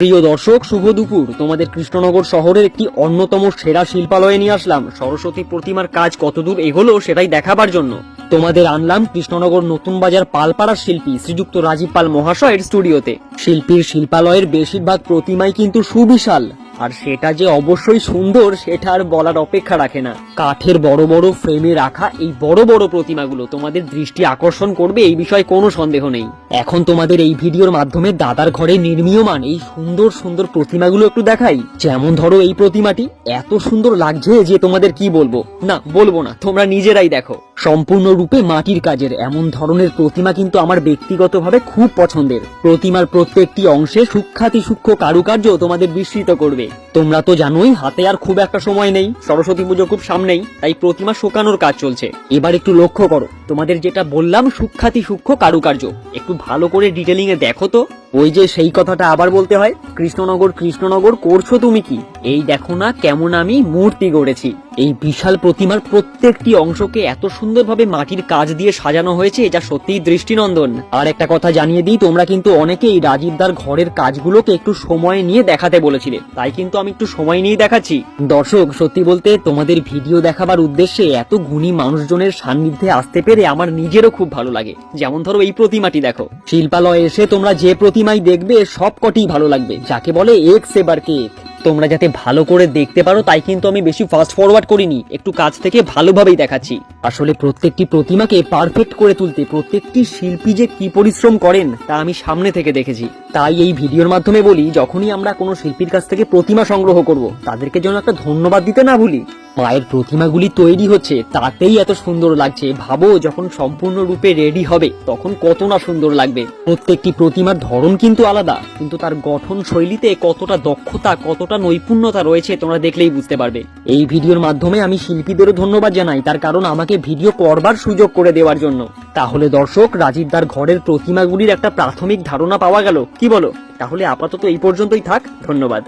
প্রিয় দর্শক, শুভ দুপুর। তোমাদের কৃষ্ণনগর শহরের একটি অন্যতম সেরা শিল্পালয়ে নিয়ে আসলাম। সরস্বতী প্রতিমার কাজ কতদূর এগোলো সেটাই দেখাবার জন্য। তোমাদের আনলাম কৃষ্ণনগর নতুন বাজার পালপাড়ার শিল্পী শ্রীযুক্ত রাজীব পাল মহাশয়ের স্টুডিওতে। শিল্পীর শিল্পালয়ের বেশিরভাগ প্রতিমাই কিন্তু সুবিশাল। আর সেটা যে অবশ্যই সুন্দর, সেটা আর বলার অপেক্ষা রাখে না। কাঠের বড় বড় ফ্রেমে রাখা এই বড় বড় প্রতিমাগুলো তোমাদের দৃষ্টি আকর্ষণ করবে, এই বিষয়ে কোনো সন্দেহ নেই। এখন তোমাদের এই ভিডিওর মাধ্যমে দাদার ঘরে নির্মীয়মান এই সুন্দর সুন্দর প্রতিমাগুলো একটু দেখাই। যেমন ধরো এই প্রতিমাটি, এত সুন্দর লাগছে যে তোমাদের কি বলব? না বলব না, তোমরা নিজেরাই দেখো। সম্পূর্ণরূপে মাটির কাজের। এমন ধরনের প্রতিমা কিন্তু আমার ব্যক্তিগতভাবে খুব পছন্দের। প্রতিমার প্রত্যেকটি অংশে সূক্ষাতি সূক্ষ্ম কারুকার্য তোমাদের বিস্মৃত করবে। তোমরা তো জানোই, হাতে আর খুব একটা সময় নেই। সরস্বতী পুজো খুব সামনেই, তাই প্রতিমা শোকানোর কাজ চলছে। এবার একটু লক্ষ্য করো, তোমাদের যেটা বললাম সূক্ষাতি সূক্ষ্ম কারুকার্য। একটু ভালো করে ডিটেলিং এ দেখো তো। ওই যে সেই কথাটা আবার বলতে হয়, কৃষ্ণনগর কৃষ্ণনগর করছ তুমি কি? এই দেখো না কেমন আমি মূর্তি গড়েছি। এই বিশাল প্রতিমার প্রত্যেকটি অংশকে এত সুন্দরভাবে মাটির কাজ দিয়ে সাজানো হয়েছে যা সত্যিই দৃষ্টিনন্দন। আর একটা কথা জানিয়ে দিই, তোমরা কিন্তু অনেকেই রাজীবদার ঘরের কাজগুলোকে একটু সময় নিয়ে দেখাতে বলেছিলে, তাই কিন্তু আমি একটু সময় নিয়ে দেখাচ্ছি। দর্শক, সত্যি বলতে তোমাদের ভিডিও দেখাবার উদ্দেশ্যে এত গুণী মানুষজনের সান্নিধ্যে আসতে পেরে আমার নিজেরও খুব ভালো লাগে। যেমন ধরো এই প্রতিমাটি দেখো। শিল্পালয়ে এসে তোমরা যে প্রতিমাই দেখবে সব কটি ভালো লাগবে যাকে বলে এক সেবার কেক। তোমরা যাতে ভালো করে দেখতে পারো, তাই কিন্তু আমি বেশি ফাস্ট ফরওয়ার্ড করিনি। একটু কাছ থেকে ভালোভাবেই দেখাচ্ছি। আসলে প্রত্যেকটি প্রতিমাকে পারফেক্ট করে তুলতে প্রত্যেকটি শিল্পী যে কি পরিশ্রম করেন, তা আমি সামনে থেকে দেখেছি। তাই এই ভিডিওর মাধ্যমে বলি, যখনই আমরা কোনো শিল্পীর কাছ থেকে প্রতিমা সংগ্রহ করব, তাদেরকে যেন একটা ধন্যবাদ দিতে না ভুলি। মায়ের প্রতিমাগুলি তৈরি হচ্ছে, তাতেই এত সুন্দর লাগছে। ভাবো, যখন সম্পূর্ণ রূপে রেডি হবে, তখন কত না সুন্দর লাগবে। প্রত্যেকটি প্রতিমার ধরন কিন্তু আলাদা, কিন্তু তার গঠন শৈলীতে কতটা দক্ষতা কতটা নৈপুণ্যতা রয়েছে তোমরা দেখলেই বুঝতে পারবে। এই ভিডিওর মাধ্যমে আমি শিল্পীদেরও ধন্যবাদ জানাই, তার কারণ আমাকে ভিডিও করবার সুযোগ করে দেওয়ার জন্য। তাহলে দর্শক, রাজীবদার ঘরের প্রতিমাগুলির একটা প্রাথমিক ধারণা পাওয়া গেল, কি বলো? তাহলে আপাতত এই পর্যন্তই থাক, ধন্যবাদ।